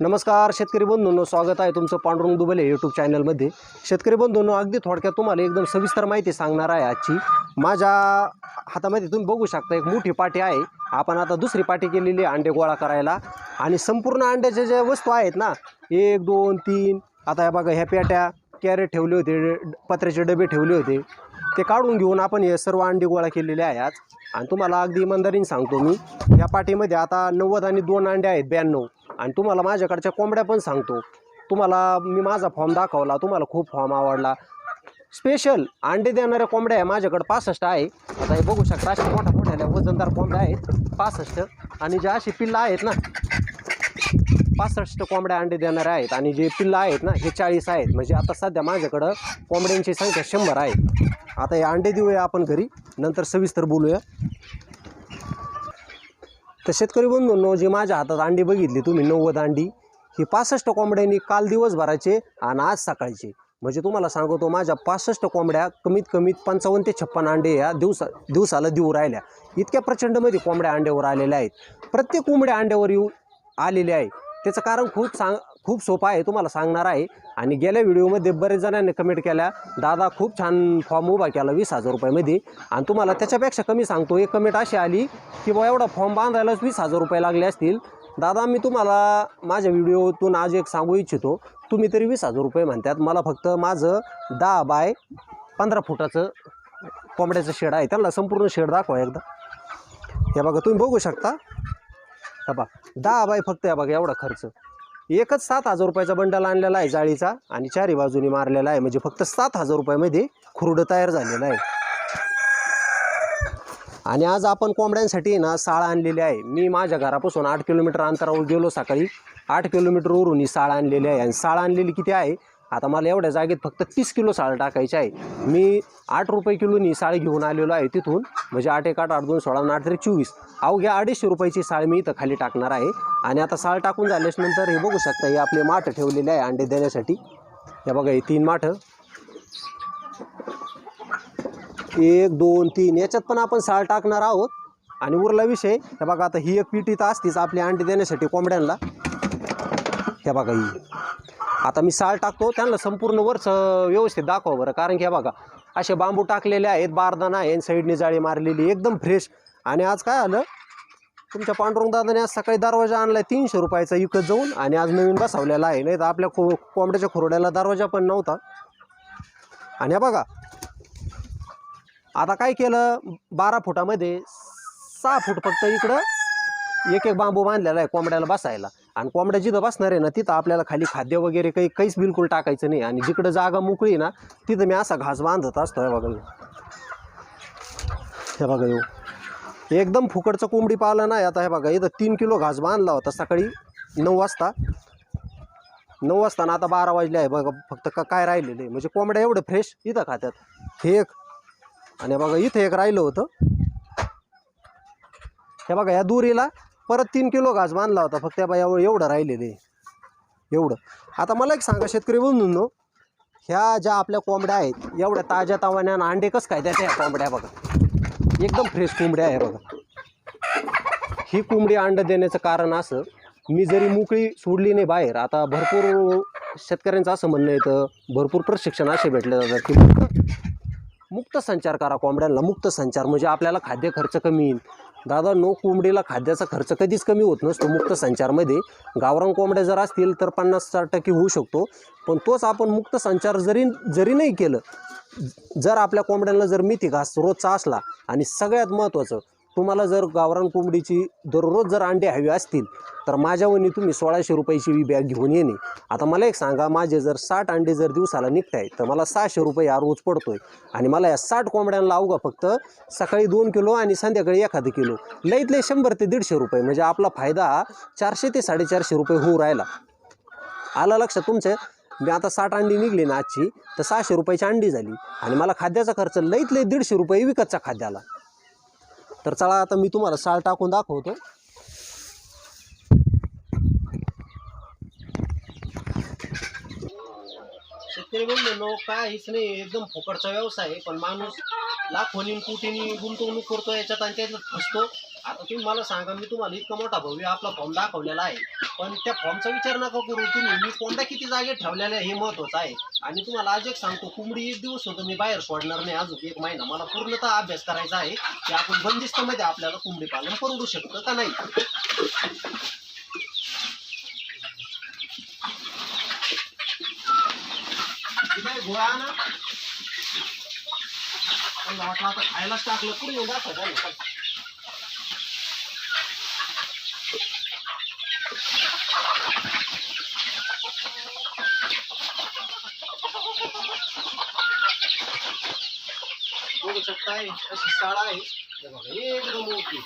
नमस्कार शेतकरी बंधूंनो स्वागत आहे तुमचं पांडुरंग दुबले यूट्यूब चॅनलमध्ये शेतकरी बंधूंनो अगदी थोडक्यात तुम्हाला एकदम सविस्तर माहिती सांगणार आहे आजची. माझ्या हातामध्ये तुम्ही बघू शकता एक मोठी पाठी आहे. आपण आता दुसरी पाटी केलेली आहे अंडे गोळा करायला. आणि संपूर्ण अंड्याच्या ज्या वस्तू आहेत ना एक दोन तीन आता या बघा ह्या पेट्या कॅरेट ठेवले होते पत्र्याचे डबे ठेवले होते. ते काढून घेऊन आपण हे सर्व अंडे गोळा केलेले आहे आज. आणि तुम्हाला अगदी इमानदारीने सांगतो मी या पाठीमध्ये आता नव्वद आणि दोन अंडे आहेत ब्याण्णव. आणि तुम्हाला माझ्याकडच्या कोंबड्या पण सांगतो. तुम्हाला मी माझा फॉर्म दाखवला तुम्हाला खूप फॉर्म आवडला. स्पेशल अंडे देणाऱ्या कोंबड्या आहे माझ्याकडे पासष्ट आहे. आता हे बघू शकता अशा मोठ्या मोठ्या वजनदार कोंबड्या आहेत पासष्ट. आणि ज्या अशी पिल्लं आहेत ना पासष्ट कोंबड्या अंडे देणाऱ्या आहेत. आणि जे पिल्लं आहेत ना हे चाळीस आहेत. म्हणजे आता सध्या माझ्याकडं कोंबड्यांची संख्या शंभर आहे. आता हे अंडे देऊया आपण घरी नंतर सविस्तर बोलूया. तर शेतकरी बंधूंनो जे माझ्या हातात अंडी बघितली तुम्ही नव्वद अंडी ही पासष्ट कोंबड्यांनी काल दिवसभराचे आणि आज सकाळचे. म्हणजे तुम्हाला सांगतो माझ्या पासष्ट कोंबड्या कमीत कमीत पंचावन्न ते छप्पन अंडे या दिवसा दिवसाला देऊ राहिल्या. इतक्या प्रचंडमध्ये कोंबड्या अंड्यावर आलेल्या आहेत. प्रत्येक कोंबड्या अंड्यावर येऊ आलेले आहे. त्याचं कारण खूप सांग खूप सोपा आहे तुम्हाला सांगणार आहे. आणि गेल्या व्हिडिओमध्ये बरेच जणांनी कमेंट केल्या दादा खूप छान फॉर्म उभा केला वीस हजार रुपयामध्ये. आणि तुम्हाला त्याच्यापेक्षा कमी सांगतो एक कमेंट अशी आली की बा एवढा फॉर्म बांधायलाच वीस हजार रुपये लागले असतील. दादा मी तुम्हाला माझ्या व्हिडिओतून आज एक सांगू इच्छितो. तुम्ही तरी वीस हजार रुपये म्हणतात. मला फक्त माझं दहा बाय पंधरा फुटाचं कोंबड्याचं शेड आहे. त्यांना संपूर्ण शेड दाखवा एकदा. हे बघा तुम्ही बघू शकता. हा बा दहा बाय फक्त या बघा एवढा खर्च. एकच सात हजार रुपयाचा बंडल आणलेला आहे जाळीचा आणि चारी बाजूनी मारलेला आहे. म्हणजे फक्त सात हजार रुपयामध्ये खुरडं तयार झालेलं आहे. आणि आज आपण कोंबड्यांसाठी ना साळ आणलेली आहे. मी माझ्या घरापासून आठ किलोमीटर अंतरावर गेलो सकाळी. आठ किलोमीटरवरून ही साळ आणलेली आहे. आणि साळ आणलेली किती आहे? आता मला एवढ्या जागेत फक्त तीस किलो साळ टाकायची आहे. मी आठ रुपये किलोनी साळ घेऊन आलेलो आहे तिथून. म्हणजे आठ एक आठ आठ दोन सोळा आठ तरी चोवीस. अवघ्या अडीचशे रुपयाची साळ मी इथं खाली टाकणार आहे. आणि आता साळ टाकून झाल्यास नंतर हे बघू शकता हे आपले माठ ठेवलेले आहे अंडे देण्यासाठी. हे बघा हे तीन माठ. एक दोन तीन याच्यात पण आपण साळ टाकणार आहोत. आणि उरला विषय हे बघा आता ही एक पिटी तर असतीच आपली अंडी देण्यासाठी कोंबड्यांना. हे बघा ही. आता मी साल टाकतो त्यांना संपूर्ण वरचं व्यवस्थित दाखवा बरं. कारण की हे बघा असे बांबू टाकलेले आहेत बारदाना आहे साईडने जाळी मारलेली एकदम फ्रेश आणि आज काय आलं? तुमच्या पांडुरंग दादाने आज सकाळी दरवाजा आणलाय तीनशे रुपयाचा विकत जाऊन आणि आज नवीन बसवलेला आहे. नाही तर आपल्या खो कोंबड्याच्या खुरड्याला दरवाजा पण नव्हता. आणि बघा आता काय केलं? बारा फुटामध्ये सहा फूट फक्त इकडं एक एक बांबू बांधलेला आहे कोंबड्याला बसायला. आणि कोंबड्या जिथं बसणार आहे ना तिथं आपल्याला खाली खाद्य वगैरे काही काहीच बिलकुल टाकायचं नाही. आणि जिकडं जागा मोकळी ना तिथं मी असा घास बांधत असतो हे बघा. हे बघा येऊ. एकदम फुकटचं कोंबडी पालन आहे आता हे बघा. इथं तीन किलो घास बांधला होता सकाळी नऊ वाजता. नऊ वाजता ना आता बारा वाजले आहे. बघा फक्त का काय राहिलेलं आहे? म्हणजे कोंबड्या एवढं फ्रेश इथं खात्यात. हे एक. आणि बघा इथं एक राहिलं होतं. हे बघा या दुरीला परत तीन किलो घास बांधला होता फक्त बा एवढं एवढं राहिलेलं आहे एवढं. आता मला एक सांगा शेतकरी बंधूंनो ह्या ज्या आपल्या कोंबड्या आहेत एवढ्या ताज्या तवान्यानं अंडे कसं काय त्याच्या ह्या कोंबड्या बघा. एकदम फ्रेश कोंबड्या आहे बघा. ही कोंबडी अंड देण्याचं कारण असं मी जरी मोकळी सोडली नाही बाहेर आता भरपूर शेतकऱ्यांचं असं म्हणणं येतं भरपूर प्रशिक्षण असे भेटले जातात की मुक्त मुक्त संचार करा कोंबड्यांना मुक्त संचार म्हणजे आपल्याला खाद्य खर्च कमी येईल. दादा नो कोंबडीला खाद्याचा खर्च कधीच कमी होत नसतो. मुक्त संचारमध्ये गावरान कोंबड्या जर असतील तर पन्नास साठ टक्के होऊ शकतो. पण तोच आपण मुक्त संचार जरी जरी नाही केलं जर आपल्या कोंबड्यांना जर मिथिक हा रोजचा असला आणि सगळ्यात महत्त्वाचं तुम्हाला जर गावरान कोंबडीची दररोज जर अंडे हवी असतील तर माझ्यावनी तुम्ही सोळाशे रुपयाची बी बॅग घेऊन येणे आता मला एक सांगा माझे जर साठ अंडे जर दिवसाला निघताय आहे तर मला सहाशे रुपये हा रोज पडतोय. आणि मला या साठ कोंबड्यांना अवघा फक्त सकाळी दोन किलो आणि संध्याकाळी एखादं किलो. लईतले शंभर ते दीडशे रुपये. म्हणजे आपला फायदा हा चारशे ते साडेचारशे रुपये होऊ राहिला. आलं लक्षात तुमचं? मी आता साठ अंडी निघली ना आजची तर सहाशे रुपयाची अंडी झाली. आणि मला खाद्याचा खर्च लईत लई दीडशे रुपये विकतचा खाद्याला. तर चला आता मी तुम्हाला साल टाकून दाखवतो. शेतकरी म्हणलो काहीच नाही एकदम फुकटचा व्यवसाय आहे. पण माणूस लाखोनी कोटीनी गुंतवणूक करतो याच्यात आणि त्याच्यात फसतो. आता तुम्ही मला सांगा मी तुम्हाला इतका मोठा भव्य आपला फॉर्म दाखवलेला आहे. पण त्या फॉर्मचा विचार नका करू. तुम्ही मी कोणत्या किती जागेत ठेवलेल्या आहे हे महत्वाचं आहे. आणि तुम्हाला आज एक सांगतो कुंबडी एक दिवस होतो मी बाहेर सोडणार नाही अजून. एक महिना. मला पूर्णतः अभ्यास करायचा आहे. की आपण बंदिस्तमध्ये आपल्याला कुंबडी पालन परवडू शकतं का नाही इथे गोळा ना मला वाटलं आता खायलाच टाकलं पुढे येऊन दाखव झालं बघू शकताय अशी शाळा आहे. एकदम मोठी.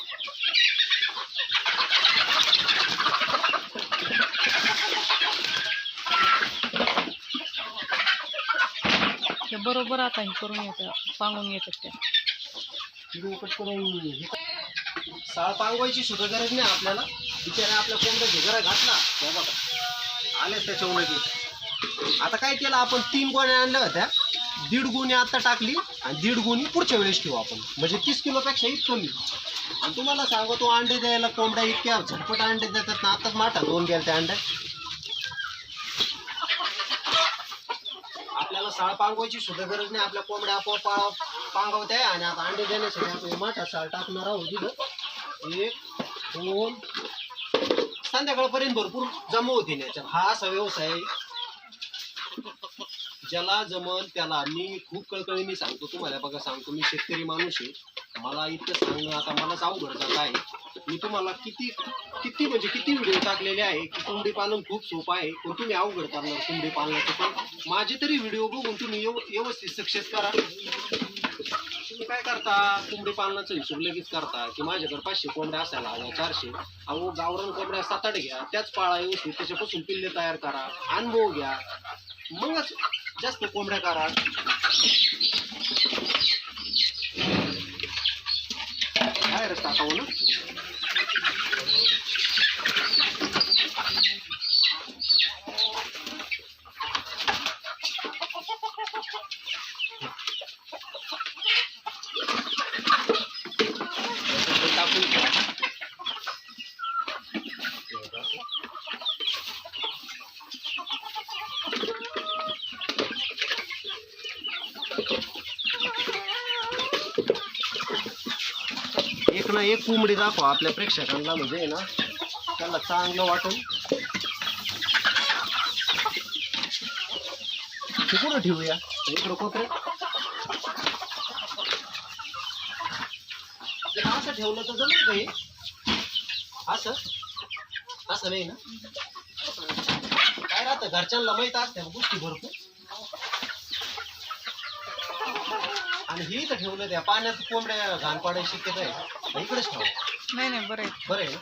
बरोबर आता हे करून येतं पांगून येतात त्या करून साळ पांगवायची सुद्धा गरज नाही आपल्याला. बिचारा आपल्या कोंबड्या भिगारा घातला. हे बघा. आलेच त्याच्या लगेच आता काय केलं आपण? तीन गोण्या आणल्या होत्या. दीड गुणी आता टाकली आणि दीड गुणी पुढच्या वेळेस ठेवू आपण. म्हणजे तीस किलोपेक्षा कमी. आणि तुम्हाला सांगतो अंडे द्यायला कोंबड्या इतक्या झटपट अंडे देतात ना आताच माठा दोन गेल्या त्या अंड्या आपल्याला साळ पांगवायची सुद्धा गरज नाही. आपल्या कोंबड्या आपोआप पा- आहे आणि आता अंडे देण्यासाठी आपण मोठा साळ टाकणार आहोत तिथं एक दोन संध्याकाळपर्यंत भरपूर जमा होती याच्यात. हा असा व्यवसाय आहे. ज्याला जमल त्याला मी खूप कळकळीने सांगतो. तुम्हाला बघा सांगतो. मी शेतकरी माणूस आहे. मला इतकं सांगणं आता मलाच अवघड जात आहे. मी तुम्हाला किती किती म्हणजे किती व्हिडिओ टाकलेले आहे? की कोंबडी पालन खूप सोपं आहे. पण तुम्ही अवघड करणार कोंबडी पालनाचं पण. माझे तरी व्हिडिओ बघून तुम्ही व्यव- व्यवस्थित सक्सेस करा. तुम्ही काय करता? कोंबडी पालनाचा हिशोब लगेच करता की माझ्याकडे पाचशे कोंबड्या असायला हव्या चारशे. अहो गावरान कोंबड्या सात आठ घ्या. त्याच पाळा व्यवस्थित. त्याच्यापासून पिल्ले तयार करा. अनुभव घ्या. मगच जास्त कोंबड्या करा. बाहेरच टाकावं हो ना टाकून घ्या एक ना एक कोंबडी दाखवा आपल्या प्रेक्षकांना म्हणजे ना त्यांना चांगलं वाटेल कुठं ठेवूया? इकडं कोपरे असं ठेवलं तर जमेल का हे? असं? असं नाही ना? काय राहतं? घरच्यांना माहीत असते गोष्टी भरपूर. आणि हे इथं ठेवलं त्या पाण्यात कोंबड्या घाण पाडायची शक्यता आहे. इकडेच ठेवा. नाही नाही बरं आहे. बरं आहे ना?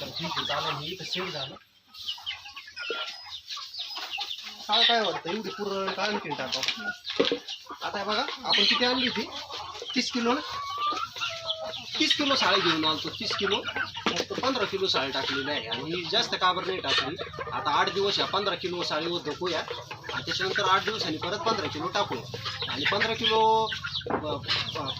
तर ठीक आहे चालेल हे इथं सेट झालं. काय काय वाटतं? एवढी पुरण काय आणखीन टाकावं? आता हे बघा आपण किती आणली होती? तीस किलो ना? तीस किलो साळी घेऊन आलो तीस किलो. फक्त पंधरा किलो साळी टाकलेली आहे. आणि ही जास्त काबर नाही टाकली. आता आठ दिवस या पंधरा किलो साळीवर धकूया. आणि त्याच्यानंतर आठ दिवसांनी परत पंधरा किलो टाकूया. आणि पंधरा किलो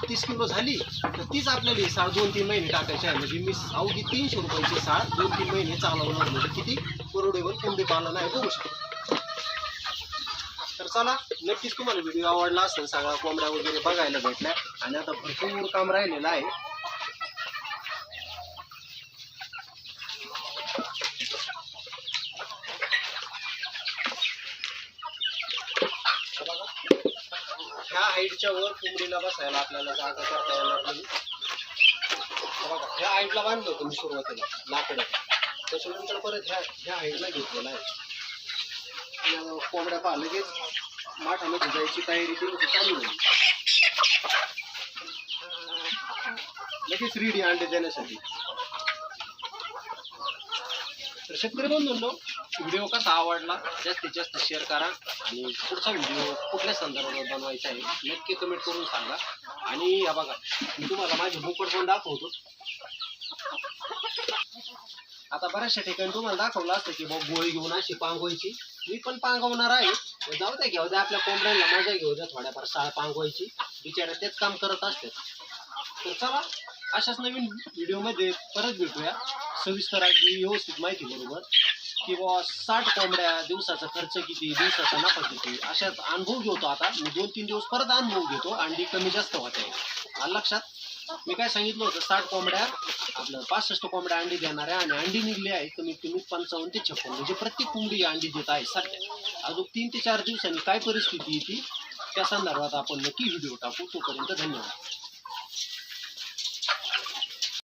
तीस किलो झाली तर तीच आपल्याला ही साळ दोन तीन महिने टाकायची आहे. म्हणजे मी अवघी तीनशे रुपयाची साळ दोन तीन महिने चालवणार म्हणजे किती परवडेबल कोंबडी पालन आहे बघू शकतो. तर चला नक्कीच तुम्हाला व्हिडिओ आवडला असेल सगळ्या कोंबड्या वगैरे बघायला भेटल्या आणि आता भरपूर काम राहिलेलं आहे. ह्या वर कोंबडीला बसायला आपल्याला जागा करता येणार नाही बघा ह्या हाईटला बांधलं होतं मी सुरुवातीला लाकडं. त्याच्यानंतर परत ह्या ह्या हाईटला घेतलेला आहे कोंबड्या पहा लगेच माठामध्ये जायची तयारी केली चालू होईल लगेच रेडी अंडे देण्यासाठी. तर शेतकरी बंधूंनो व्हिडिओ कसा आवडला जास्तीत जास्त शेअर करा. आणि पुढचा व्हिडिओ कुठल्या संदर्भात बनवायचा आहे नक्की कमेंट करून सांगा. आणि या बघा मी तुम्हाला माझे बोकड पण दाखवतो. आता बऱ्याचशा ठिकाणी तुम्हाला दाखवलं असतं की बघ गोळी घेऊन अशी पांगवायची. मी पण पांगवणार आहे. जाऊ द्या घेऊ द्या आपल्या कोंबड्यांना मजा घेऊ द्या थोड्याफार साळ पांगवायची. बिचाऱ्या तेच काम करत असतात. तर चला अशाच नवीन व्हिडिओमध्ये परत भेटूया. सविस्तर अगदी व्यवस्थित माहिती बरोबर. की साठ कोंबड्या दिवसाचा खर्च किती दिवसाचा नफा किती अशाच अनुभव घेतो आता. मी दोन तीन दिवस परत अनुभव घेतो अंडी कमी जास्त होते. आलं लक्षात? मी काय सांगितलं होतं? साठ कोंबड्या आपलं पासष्ट कोंबड्या अंडी देणार आहे आणि अंडी निघली आहे. कमीत कमी पंचावन्न ते छप्पन्न म्हणजे प्रत्येक कोंबडी अंडी देत आहे सध्या. अजून तीन ते चार दिवसांनी काय परिस्थिती येते? त्या संदर्भात आपण नक्की व्हिडिओ टाकू. तोपर्यंत धन्यवाद.